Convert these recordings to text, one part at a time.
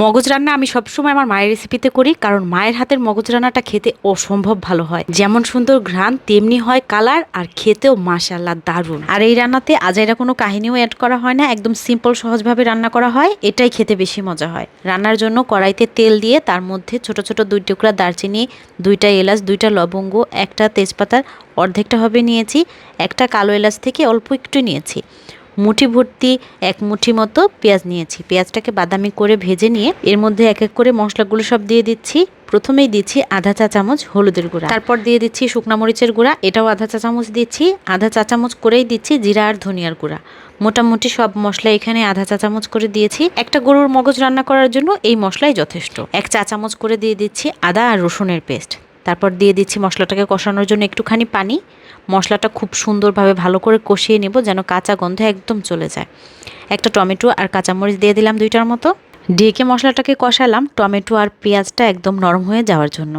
মগজ রান্না আমি সবসময় আমার মায়ের রেসিপিতে করি, কারণ মায়ের হাতের মগজ রান্নাটা খেতে অসম্ভব ভালো হয়। যেমন সুন্দর ঘ্রাণ, তেমনি হয় কালার, আর খেতেও মাশাল্লাহ দারুণ। আর এই রান্নাতে আজাইরা কোনো কাহিনীও অ্যাড করা হয় না, একদম সিম্পল সহজভাবে রান্না করা হয়, এটাই খেতে বেশি মজা হয়। রান্নার জন্য কড়াইতে তেল দিয়ে তার মধ্যে ছোট ছোট দুই টুকরা দারচিনি, দুইটা এলাচ, দুইটা লবঙ্গ, একটা তেজপাতার অর্ধেকটা হবে নিয়েছি, একটা কালো এলাচ থেকে অল্প একটু নিয়েছি। মুঠি ভর্তি এক মুঠি মতো পেঁয়াজ নিয়েছি। পেঁয়াজটাকে বাদামি করে ভেজে নিয়ে এর মধ্যে এক এক করে মশলাগুলো সব দিয়ে দিচ্ছি। প্রথমেই দিচ্ছি আধা চা চামচ হলুদের গুঁড়া। তারপর দিয়ে দিচ্ছি শুকনা মরিচের গুঁড়া। এটাও আধা চা চামচ দিচ্ছি। আধা চা চামচ করেই দিচ্ছি জিরা আর ধনিয়ার গুঁড়া। মোটামুটি সব মশলা এখানে আধা চা চামচ করে দিয়েছি। একটা গরুর মগজ রান্না করার জন্য এই মশলাই যথেষ্ট। এক চা চামচ করে দিয়ে দিচ্ছি আদা আর রসুনের পেস্ট। তারপর দিয়ে দিচ্ছি মশলাটাকে কষানোর জন্য একটুখানি পানি। মশলাটা খুব সুন্দরভাবে ভালো করে কষিয়ে নেব যেন কাঁচা গন্ধ একদম চলে যায়। একটা টমেটো আর কাঁচামরিচ দিয়ে দিলাম দুইটার মতো। ঢেকে মশলাটাকে কষালাম টমেটো আর পেঁয়াজটা একদম নরম হয়ে যাওয়ার জন্য।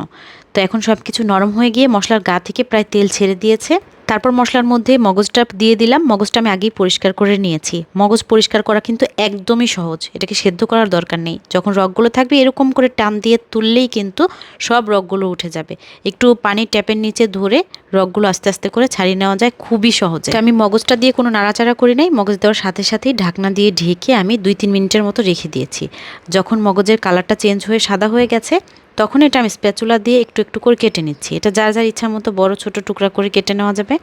তো এখন সব কিছু নরম হয়ে গিয়ে মশলার গা থেকে প্রায় তেল ছেড়ে দিয়েছে। তারপর মশলার মধ্যে মগজটা দিয়ে দিলাম। মগজটা আমি আগেই পরিষ্কার করে নিয়েছি। মগজ পরিষ্কার করা কিন্তু একদমই সহজ। এটাকে সেদ্ধ করার দরকার নেই। যখন রগগুলো থাকবে, এরকম করে টান দিয়ে তুললেই কিন্তু সব রগগুলো উঠে যাবে। একটু পানির ট্যাপের নিচে ধরে রগগুলো আস্তে আস্তে করে ছাড়িয়ে নেওয়া যায় খুবই সহজে। আমি মগজটা দিয়ে কোনো নাড়াচাড়া করি নাই। মগজ দেওয়ার সাথে সাথেই ঢাকনা দিয়ে ঢেকে আমি দুই তিন মিনিটের মতো রেখে দিয়েছি। যখন মগজের কালারটা চেঞ্জ হয়ে সাদা হয়ে গেছে তখন এটা আমি স্প্যাচুলা দিয়ে একটু একটু করে কেটে নিচ্ছি। এটা যার যার ইচ্ছা মতো বড়, ছোট টুকরা করে কেটে নেওয়া যাবে।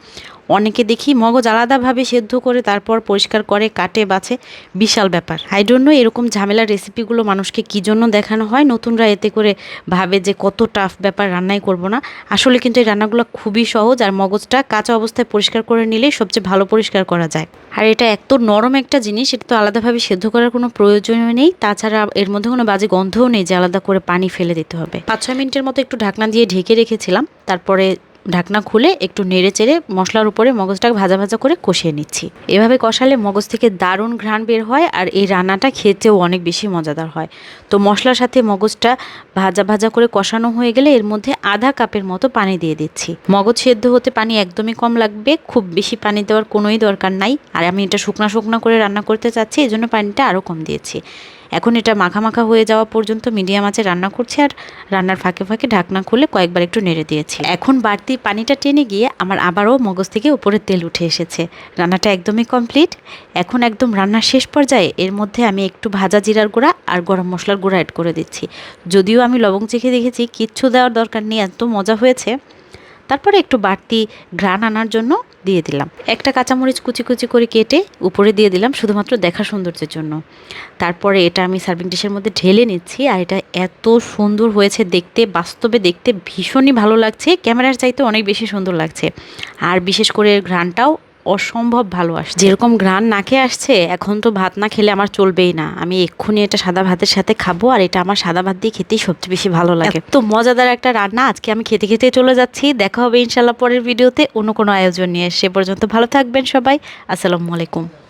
অনেকে দেখি মগজ আলাদাভাবে সেদ্ধ করে তারপর পরিষ্কার করে, কাটে, বাছে। বিশাল ব্যাপার। আই ডোন্ট নো এরকম ঝামেলার রেসিপিগুলো মানুষকে কী জন্য দেখানো হয়? নতুনরা এতে করে ভাবে যে কত টাফ ব্যাপার রান্নাই করব না। আসলে কিন্তু এই রান্নাগুলো খুবই সহজ আর মগজটা কাঁচা অবস্থায় পরিষ্কার করে নিলেই সবচেয়ে ভালো পরিষ্কার করা যায়। আর এটা এত নরম একটা জিনিস, এটা তো আলাদাভাবে সেদ্ধ করার কোনো প্রয়োজনই নেই। তাছাড়া এর মধ্যে কোনো বাজে গন্ধও নেই যে আলাদা করে পানি ফেলে দিতে হবে। পাঁচ ছয় মিনিটের মতো একটু ঢাকনা দিয়ে ঢেকে রেখেছিলাম। তারপরে ঢাকনা খুলে একটু নেড়ে চেড়ে মশলার উপরে মগজটাকে ভাজা ভাজা করে কষিয়ে নিচ্ছি। এভাবে কষালে মগজ থেকে দারুণ ঘ্রাণ বের হয় আর এই রান্নাটা খেতেও অনেক বেশি মজাদার হয়। তো মশলার সাথে মগজটা ভাজা ভাজা করে কষানো হয়ে গেলে এর মধ্যে আধা কাপের মতো পানি দিয়ে দিচ্ছি। মগজ সেদ্ধ হতে পানি একদমই কম লাগবে, খুব বেশি পানি দেওয়ার কোনোই দরকার নাই। আর আমি এটা শুকনা শুকনা করে রান্না করতে চাচ্ছি এই জন্য পানিটা আরও কম দিয়েছি। এখন এটা মাখা মাখা হয়ে যাওয়া পর্যন্ত মিডিয়াম আঁচে রান্না করছি আর রান্নার ফাঁকে ফাঁকে ঢাকনা খুলে কয়েকবার একটু নেড়ে দিয়েছি। এখন বাড়তি পানিটা টেনে গিয়ে আমার আবারও মগজ থেকে উপরে তেল উঠে এসেছে। রান্নাটা একদমই কমপ্লিট। এখন একদম রান্নার শেষ পর্যায়ে এর মধ্যে আমি একটু ভাজা জিরার গুঁড়া আর গরম মশলার গুঁড়া অ্যাড করে দিচ্ছি। যদিও আমি লবং চেখে দেখেছি, কিচ্ছু দেওয়ার দরকার নেই, এত মজা হয়েছে। তারপরে একটু বাড়তি ঘ্রাণ আনার জন্য দিয়ে দিলাম। একটা কাঁচামরিচ কুচি কুচি করে কেটে উপরে দিয়ে দিলাম শুধুমাত্র দেখা সৌন্দর্যের জন্য। তারপরে এটা আমি সার্ভিং ডিশের মধ্যে ঢেলে নিচ্ছি আর এটা এত সুন্দর হয়েছে দেখতে, বাস্তবে দেখতে ভীষণই ভালো লাগছে। ক্যামেরার চাইতে অনেক বেশি সুন্দর লাগছে। আর বিশেষ করে ঘ্রাণটাও অসম্ভব ভালো আসছে। যেরকম ঘ্রাণ নাকে আসছে এখন তো ভাত না খেলে আমার চলবেই না। আমি এক্ষুনি এটা সাদা ভাতের সাথে খাব আর এটা আমার সাদা ভাত দিয়ে খেতেই সবচেয়ে বেশি ভালো লাগে। তো মজাদার একটা রান্না আজকে আমি খেতে খেতে চলে যাচ্ছি। দেখা হবে ইনশাল্লাহ পরের ভিডিওতে অন্য কোনো আয়োজন নিয়ে। সে পর্যন্ত ভালো থাকবেন সবাই। আসসালামু আলাইকুম।